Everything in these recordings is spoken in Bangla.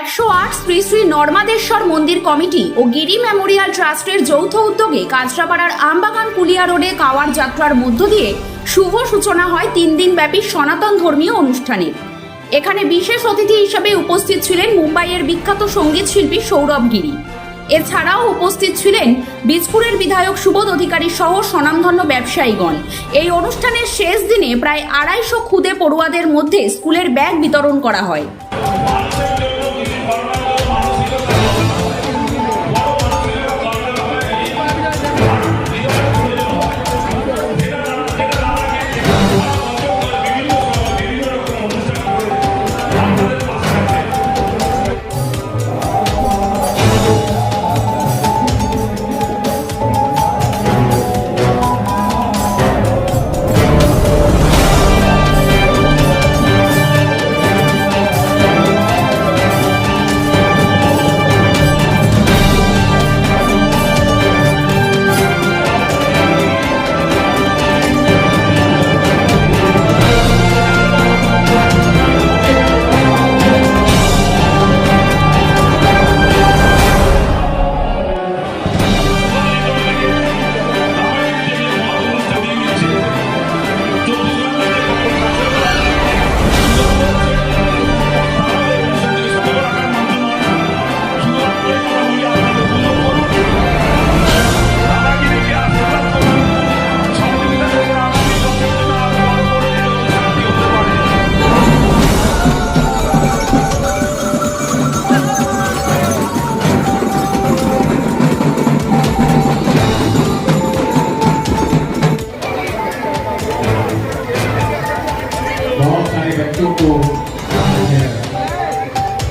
একশো আট শ্রী শ্রী নর্মাদেশ্বর মন্দির কমিটি ও গিরি মেমোরিয়াল ট্রাস্টের যৌথ উদ্যোগে কাঁচরাপাড়ার আমবাগান কুলিয়া রোডে কাওয়ার যাত্রার মধ্য দিয়ে শুভ সূচনা হয় তিন দিন ব্যাপী সনাতন ধর্মীয় অনুষ্ঠানের। এখানে বিশেষ অতিথি হিসেবে উপস্থিত ছিলেন মুম্বাইয়ের বিখ্যাত সংগীত শিল্পী সৌরভ গিরি। এছাড়াও উপস্থিত ছিলেন বীজপুরের বিধায়ক সুবোধ অধিকারী সহ স্বনামধন্য ব্যবসায়ীগণ। এই অনুষ্ঠানের শেষ দিনে প্রায় আড়াইশো খুদে পড়ুয়াদের মধ্যে স্কুলের ব্যাগ বিতরণ করা হয়।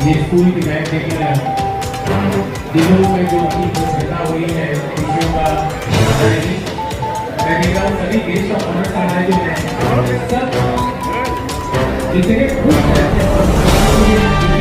ये स्कूल की बैग देकर दिलों में जो अपनी पैदा हुई है खुशियों का मैं कहता हूँ सभी देश का ऑनर समाज जो है। सब जितने खुश रहते हैं।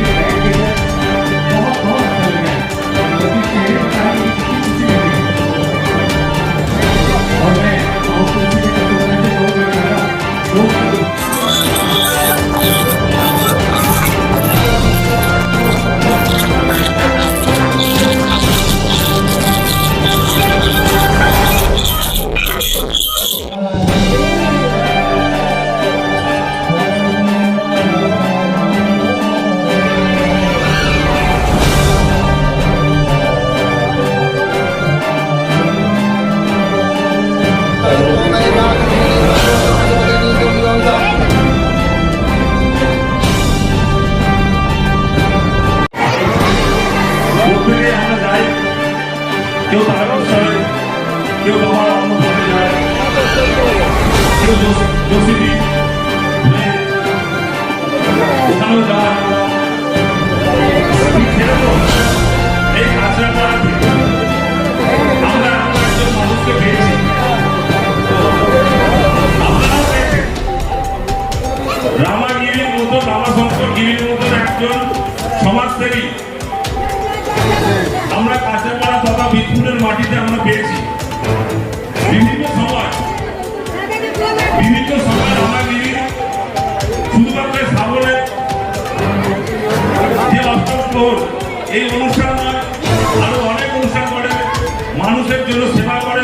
साल ये बाबा हम बोल বিদপুরের মাটিতে আমরা পেয়েছি। বিভিন্ন সময় বিভিন্ন সময় রামাগিরি শুধুমাত্র যে অষ্টম এই অনুষ্ঠান নয়, আরও অনেক অনুষ্ঠান করে মানুষের জন্য সেবা করে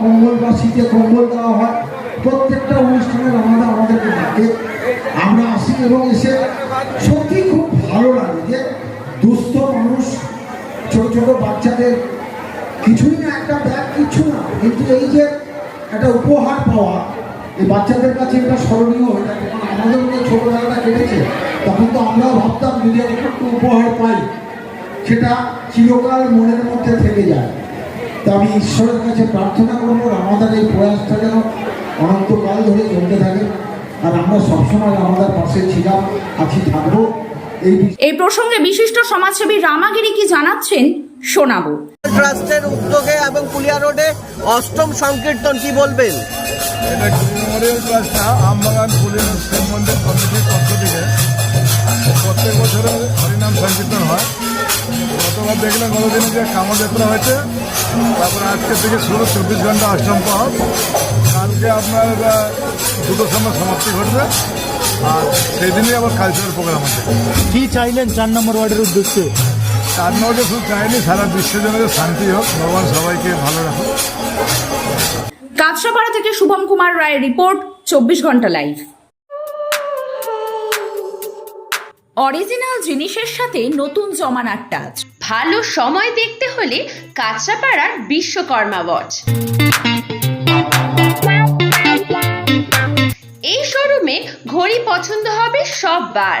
কম্বল বা শীতে কম্বল দেওয়া হয়, প্রত্যেকটা অনুষ্ঠানের আমাদের আমাদেরকে আমরা আসি এবং এসে সত্যি খুব ভালো লাগে যে মানুষ, ছোট ছোট বাচ্চাদের কিছুই না একটা ব্যাগ কিছু না এই যে একটা উপহার পাওয়া, এই বাচ্চাদের কাছে এটা স্মরণীয় হয়ে থাকে আমাদের মধ্যে ছোটবেলাটা কেটেছে, তখন তো আমরাও ভাবতাম যদি একটু উপহার পাই, সেটা চিরকাল মনের মধ্যে থেকে যায়। তা আমি ঈশ্বরের কাছে প্রার্থনা করব আমাদের এই প্রয়াসটা যেন অনন্তকাল ধরে চলতে থাকে। আর আমরা সবসময় আমাদের পাশে ছিলাম, আছি, থাকব। এই প্রসঙ্গে বিশিষ্ট সমাজসেবী রামাগিরি কি জানাচ্ছেন, শোনাবো। ট্রাস্টের উদ্যোগে এবং পুলিয়া রোডে অষ্টম সংকীর্তন কি বলবেন? এটা মেমোরিয়াল ট্রাস্টটা আমবাগান পুলিশ শিব মন্দির কমিটির পক্ষ থেকে। প্রত্যেক বছরে হরিনাম সংকীর্তন হয়। গতবার দেখলাম গতদিন যে কামযাত্রা হয়েছে তারপরে আজকে থেকে শুরু চব্বিশ ঘণ্টা অষ্টম পাহর কালকে আপনার দুটোর সময় সমাপ্তি ঘটবে। আর সেই দিনই আবার কালচারাল প্রোগ্রাম আছে। কি চাইলেন চার নম্বর ওয়ার্ডের উদ্দেশ্যে? তার মধ্যে শুধু চাইনি সারা বিশ্বের জন্য শান্তি হোক ভগবান সবাইকে ভালো রাখুক। থেকে শুভম কুমার রায়ের রিপোর্ট চব্বিশ ঘণ্টা লাইভ। অরিজিনাল জিনিসের সাথে নতুন জমানার টাচ। ভালো সময় দেখতে হলে কাঁচরাপাড়ার বিশ্বকর্মা ওয়াচ। এই শোরুমে ঘড়ি পছন্দ হবে সব বার